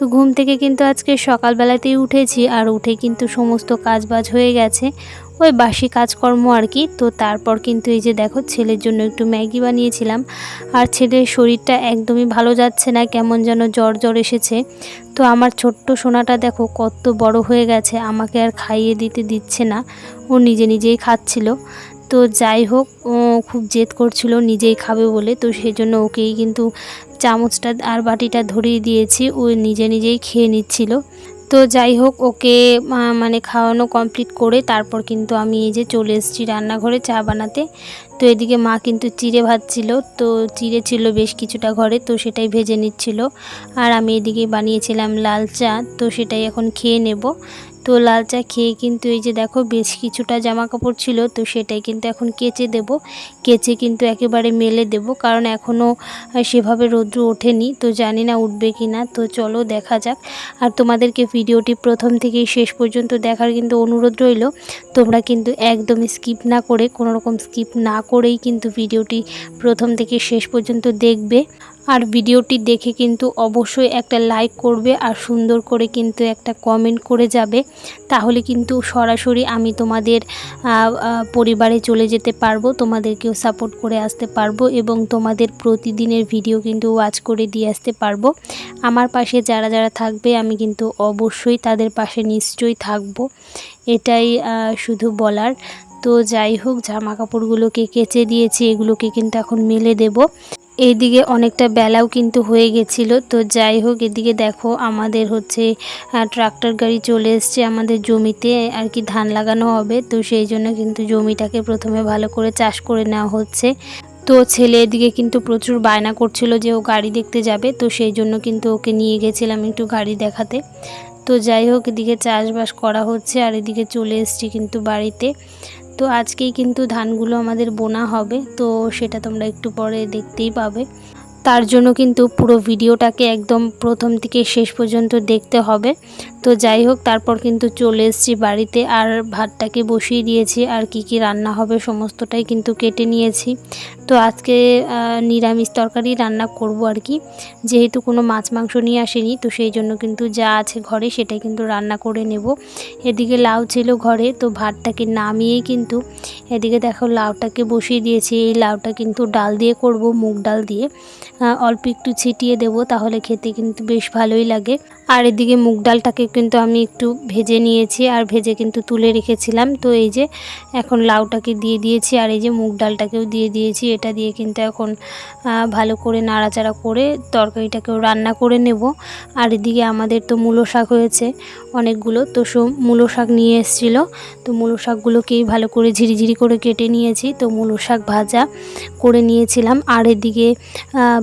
তো ঘুম থেকে কিন্তু আজকে সকালবেলাতেই উঠেছি আর উঠে কিন্তু সমস্ত কাজ বাজ হয়ে গেছে। ওই বাসি কাজকর্ম আর কি। তো তারপর কিন্তু এই যে দেখো, ছেলের জন্য একটু ম্যাগি বানিয়েছিলাম। আর ছেলের শরীরটা একদমই ভালো যাচ্ছে না, কেমন যেন জ্বর জ্বর এসেছে। তো আমার ছোট্ট সোনাটা দেখো, কত বড় হয়ে গেছে। আমাকে আর খাইয়ে দিতে দিচ্ছে না। ও নিজে নিজেই খাচ্ছিল। তো যাই হোক, ও খুব জেদ করছিল নিজেই খাবে বলে। তো সেই জন্য ওকেই কিন্তু চামচটা আর বাটিটা ধরিয়ে দিয়েছি, ও নিজে নিজেই খেয়ে নিচ্ছিল। তো যাই হোক, ওকে মানে খাওয়ানো কমপ্লিট করে তারপর কিন্তু আমি এই যে চলে এসেছি রান্নাঘরে চা বানাতে। তো এদিকে মা কিন্তু চিড়ে ভাজছিল তো চিড়ে ছিল বেশ কিছুটা ঘরে, তো সেটাই ভেজে নিচ্ছিল। আর আমি এদিকে বানিয়েছিলাম লাল চা, তো সেটাই এখন খেয়ে নেব। তো লাল চা খেয়ে কিন্তু এই যে দেখো বেশ কিছুটা জামা কাপড় ছিল, তো সেটাই কিন্তু এখন কেচে দেব। কেচে কিন্তু একেবারে মেলে দেব, কারণ এখনও সেভাবে রৌদ্র ওঠেনি, তো জানি না উঠবে কি না তো চলো দেখা যাক। আর তোমাদেরকে ভিডিওটি প্রথম থেকেই শেষ পর্যন্ত দেখার কিন্তু অনুরোধ রইল। তোমরা কিন্তু একদমই স্কিপ না করে কোনো রকম স্কিপ না করেই কিন্তু ভিডিওটি প্রথম থেকে শেষ পর্যন্ত দেখবে। আর ভিডিওটি দেখে কিন্তু অবশ্যই একটা লাইক করবে আর সুন্দর করে কিন্তু একটা কমেন্ট করে যাবে। তাহলে কিন্তু সরাসরি আমি তোমাদের পরিবারে চলে যেতে পারব, তোমাদেরকেও সাপোর্ট করে আসতে পারব এবং তোমাদের প্রতিদিনের ভিডিও কিন্তু ওয়াচ করে দিয়ে আসতে পারব। আমার পাশে যারা যারা থাকবে, আমি কিন্তু অবশ্যই তাদের পাশে নিশ্চয়ই থাকব। এটাই শুধু বলার। তো যাই হোক, জামা কাপড়গুলোকে কেচে দিয়েছি, এগুলোকে কিন্তু এখন মেলে দেব। এইদিকে অনেকটা বেলাও কিন্তু হয়ে গেছিল। তো যাই হোক, এদিকে দেখো আমাদের হচ্ছে ট্রাক্টর গাড়ি চলে এসছে আমাদের জমিতে, আর কি ধান লাগানো হবে। তো সেই জন্য কিন্তু জমিটাকে প্রথমে ভালো করে চাষ করে নেওয়া হচ্ছে। তো ছেলে এদিকে কিন্তু প্রচুর বায়না করছিল যে ও গাড়ি দেখতে যাবে। তো সেই জন্য কিন্তু ওকে নিয়ে গেছিলাম একটু গাড়ি দেখাতে। তো যাই হোক, এদিকে চাষবাস করা হচ্ছে, আর এদিকে চলে এসছি কিন্তু বাড়িতে। তো আজকেই কিন্তু ধানগুলো আমাদের বোনা হবে তো সেটা তোমরা একটু পরে দেখতেই পাবে। তার জন্য কিন্তু পুরো ভিডিওটাকে একদম প্রথম থেকে শেষ পর্যন্ত দেখতে হবে। তো যাই হোক, তারপর কিন্তু চলে এসেছি বাড়িতে আর ভাতটাকে বসিয়ে দিয়েছি। আর কি কি রান্না হবে সমস্তটাই কিন্তু কেটে নিয়েছি। তো আজকে নিরামিষ তরকারি রান্না করব আর কি। যেহেতু কোনো মাছ মাংস নিয়ে আসেনি, তো সেই জন্য কিন্তু যা আছে ঘরে সেটাই কিন্তু রান্না করে নেব। এদিকে লাউ ছিল ঘরে, তো ভাতটাকে নামিয়েই কিন্তু এদিকে দেখো লাউটাকে বসিয়ে দিয়েছি। এই লাউটা কিন্তু ডাল দিয়ে করব, মুগ ডাল দিয়ে। অল্প একটু ছিটিয়ে দেবো তাহলে খেতে কিন্তু বেশ ভালোই লাগে। আর এদিকে মুগ ডালটাকে কিন্তু আমি একটু ভেজে নিয়েছি আর ভেজে কিন্তু তুলে রেখেছিলাম। তো এই যে এখন লাউটাকে দিয়ে দিয়েছি আর এই যে মুগ ডালটাকেও দিয়ে দিয়েছি। এটা দিয়ে কিন্তু এখন ভালো করে নাড়াচাড়া করে তরকারিটাকেও রান্না করে নেব। আর এদিকে আমাদের তো মূলো শাক হয়েছে অনেকগুলো। তো সব মূলো শাক নিয়ে এসেছিল। তো মূলো শাকগুলোকেই ভালো করে ঝিরিঝিরি করে কেটে নিয়েছি। তো মূলো শাক ভাজা করে নিয়েছিলাম। আর এদিকে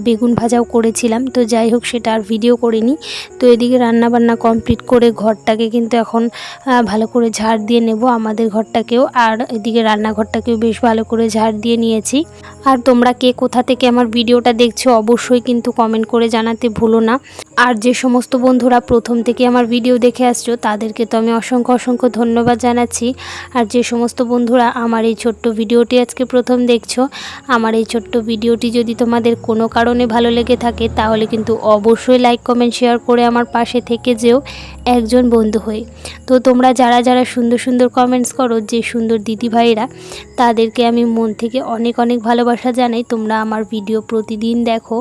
বেগুন ভাজাও করেছিলাম। তো যাই হোক, সেটা আর ভিডিও করিনি। তো এদিকে রান্না বান্না কমপ্লিট করে ঘরটাকে কিন্তু এখন ভালো করে ঝাড় দিয়ে নেব আমাদের ঘরটাকেও। আর এদিকে রান্নাঘরটাকেও বেশ ভালো করে ঝাড় দিয়ে নিয়েছি। আর তোমরা কে কোথা থেকে আমার ভিডিওটা দেখছ অবশ্যই কিন্তু কমেন্ট করে জানাতে ভুলো না। আর যে সমস্ত বন্ধুরা প্রথম থেকে আমার ভিডিও দেখে আসছো, তাদেরকে তো আমি অসংখ্য অসংখ্য ধন্যবাদ জানাচ্ছি। আর যে সমস্ত বন্ধুরা আমার এই ছোট্ট ভিডিওটি আজকে প্রথম দেখছ, আমার এই ছোট্ট ভিডিওটি যদি তোমাদের কোনো কারণে ভালো লেগে থাকে, তাহলে কিন্তু অবশ্যই লাইক কমেন্ট শেয়ার করে আমার পাশে থেকে যেও একজন বন্ধু হয়ে। তো তোমরা যারা যারা সুন্দর সুন্দর কমেন্টস করো যে সুন্দর দিদি ভাইরা তাদেরকে আমি মন থেকে অনেক অনেক ভালোবাসা জানাই। তোমরা আমার ভিডিও প্রতিদিন দেখো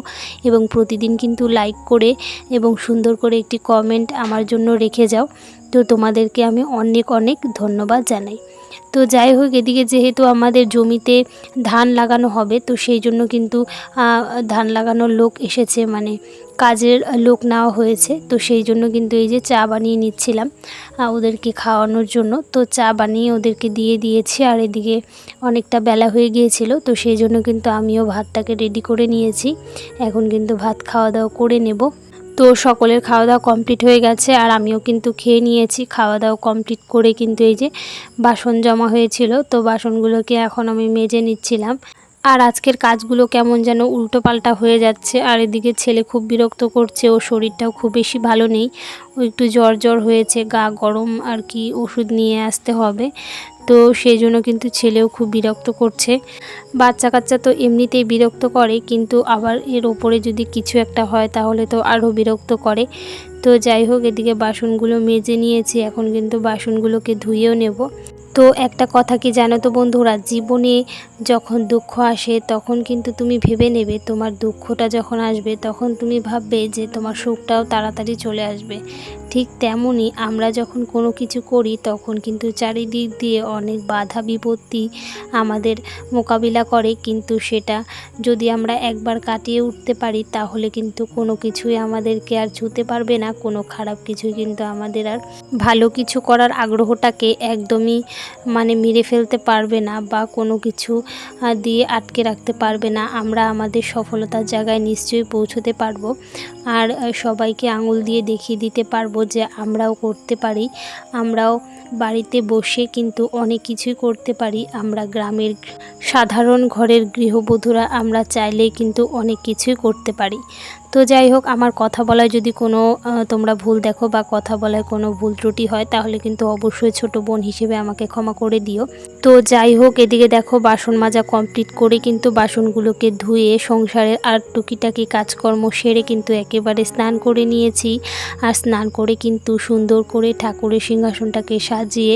এবং প্রতিদিন কিন্তু লাইক করে এবং সুন্দর করে একটি কমেন্ট আমার জন্য রেখে যাও। তো তোমাদেরকে আমি অনেক অনেক ধন্যবাদ জানাই। তো যাই হোক, এদিকে যেহেতু আমাদের জমিতে ধান লাগানো হবে, তো সেই জন্য কিন্তু ধান লাগানোর লোক এসেছে। মানে কাজের লোক নেওয়া হয়েছে। তো সেই জন্য কিন্তু এই যে চা বানিয়ে নিচ্ছিলাম ওদেরকে খাওয়ানোর জন্য। তো চা বানিয়ে ওদেরকে দিয়ে দিয়েছি, আর এদিকে অনেকটা বেলা হয়ে গিয়েছিল। তো সেই জন্য কিন্তু আমিও ভাতটাকে রেডি করে নিয়েছি। এখন কিন্তু ভাত খাওয়া দাওয়া করে নেব। তো সকলের খাওয়া দাওয়া কমপ্লিট হয়ে গেছে, আর আমিও কিন্তু খেয়ে নিয়েছি। খাওয়া দাওয়া কমপ্লিট করে কিন্তু এই যে বাসন জমা হয়েছিল। তো বাসনগুলোকে এখন আমি মেজে নিচ্ছিলাম। আর আজকের কাজগুলো কেমন যেন উল্টো পাল্টা হয়ে যাচ্ছে। আর এদিকে ছেলে খুব বিরক্ত করছে ও শরীরটাও খুব বেশি ভালো নেই। ও একটু জ্বর জ্বর হয়েছে, গা গরম আর কি ওষুধ নিয়ে আসতে হবে। তো সেই জন্য কিন্তু ছেলেও খুব বিরক্ত করছে। বাচ্চা কাচ্চা তো এমনিতেই বিরক্ত করে, কিন্তু আবার এর ওপরে যদি কিছু একটা হয়, তাহলে তো আরও বিরক্ত করে। তো যাই হোক, এদিকে বাসনগুলো মেজে নিয়েছি, এখন কিন্তু বাসনগুলোকে ধুয়েও নেব। তো একটা কথা কি জানো তো বন্ধুরা? জীবনে যখন দুঃখ আসে, তখন কিন্তু তুমি ভেবে নেবে তোমার দুঃখটা যখন আসবে, তখন তুমি ভাববে যে তোমার সুখটাও তাড়াতাড়ি চলে আসবে। ঠিক তেমনই আমরা যখন কোনো কিছু করি, তখন কিন্তু চারিদিক দিয়ে অনেক বাধা বিপত্তি আমাদের মোকাবিলা করে। কিন্তু সেটা যদি আমরা একবার কাটিয়ে উঠতে পারি, তাহলে কিন্তু কোনো কিছুই আমাদেরকে আর ছুতে পারবে না। কোনো খারাপ কিছুই কিন্তু আমাদের আর ভালো কিছু করার আগ্রহটাকে একদমই মানে মেরে ফেলতে পারবে না বা কোনো কিছু দিয়ে আটকে রাখতে পারবে না। আমরা আমাদের সফলতার জায়গায় নিশ্চয়ই পৌঁছতে পারব। আর সবাইকে আঙুল দিয়ে দেখিয়ে দিতে পারব। যে আমরাও করতে পারি। আমরাও বাড়িতে বসে কিন্তু অনেক কিছুই করতে পারি। আমরা গ্রামের সাধারণ ঘরের গৃহবধূরা আমরা চাইলে কিন্তু অনেক কিছুই করতে পারি। তো যাই হোক, আমার কথা বলায় যদি কোনো তোমরা ভুল দেখো বা কথা বলায় কোনো ভুল ত্রুটি হয়, তাহলে কিন্তু অবশ্যই ছোট বোন হিসেবে আমাকে ক্ষমা করে দিও। তো যাই হোক, এদিকে দেখো বাসন মাজা কমপ্লিট করে কিন্তু বাসনগুলোকে ধুয়ে সংসারের আর টুকিটাকি কাজকর্ম সেরে কিন্তু একেবারে স্নান করে নিয়েছি। আর স্নান করে কিন্তু সুন্দর করে ঠাকুরের সিংহাসনটাকে সাজিয়ে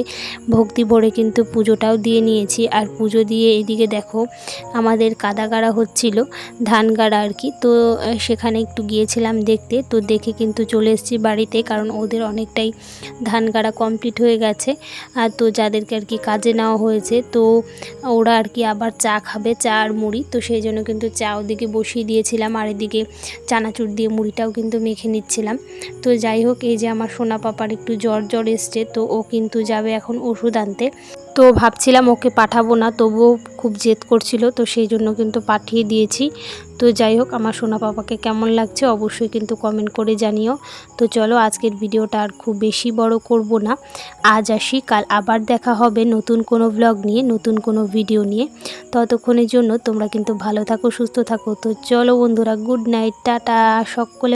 ভক্তি ভরে কিন্তু পুজোটাও দিয়ে নিয়েছি। আর পুজো দিয়ে এদিকে দেখো আমাদের কাদা গাড়া হচ্ছিল ধান গাড়া আর কি। তো সেখানে একটু গিয়েছিলাম দেখতে, তো দেখে কিন্তু চলে এসেছি বাড়িতে, কারণ ওদের অনেকটাই ধান গাড়া কমপ্লিট হয়ে গেছে। আর তো যাদেরকে আর কি কাজে নেওয়া হয়েছে, তো ওরা আর কি আবার চা খাবে, চা আর মুড়ি। তো সেই জন্য কিন্তু চা ওদিকে বসিয়ে দিয়েছিলাম, আর এদিকে চানাচুর দিয়ে মুড়িটাও কিন্তু মেখে নিচ্ছিলাম। তো যাই হোক, এই যে আমার সোনা পাপার একটু জ্বর জ্বর এসছে, তো ও কিন্তু যাবে এখন ওষুধ আনতে। তো ভাবছিলাম ওকে পাঠাবো না, তবুও খুব জেদ করছিল, তো সেই জন্য কিন্তু পাঠিয়ে দিয়েছি। তো যাই হোক, আমার সোনা পাপাকে কেমন লাগছে অবশ্যই কিন্তু কমেন্ট করে জানিও। তো চলো, আজকের ভিডিওটা আর খুব বেশি বড় করব না। আজ আসি, কাল আবার দেখা হবে নতুন কোনো ব্লগ নিয়ে, নতুন কোনো ভিডিও নিয়ে। ততক্ষণের জন্য তোমরা কিন্তু ভালো থাকো, সুস্থ থাকো। তো চলো বন্ধুরা গুড নাইট টাটা, সকলে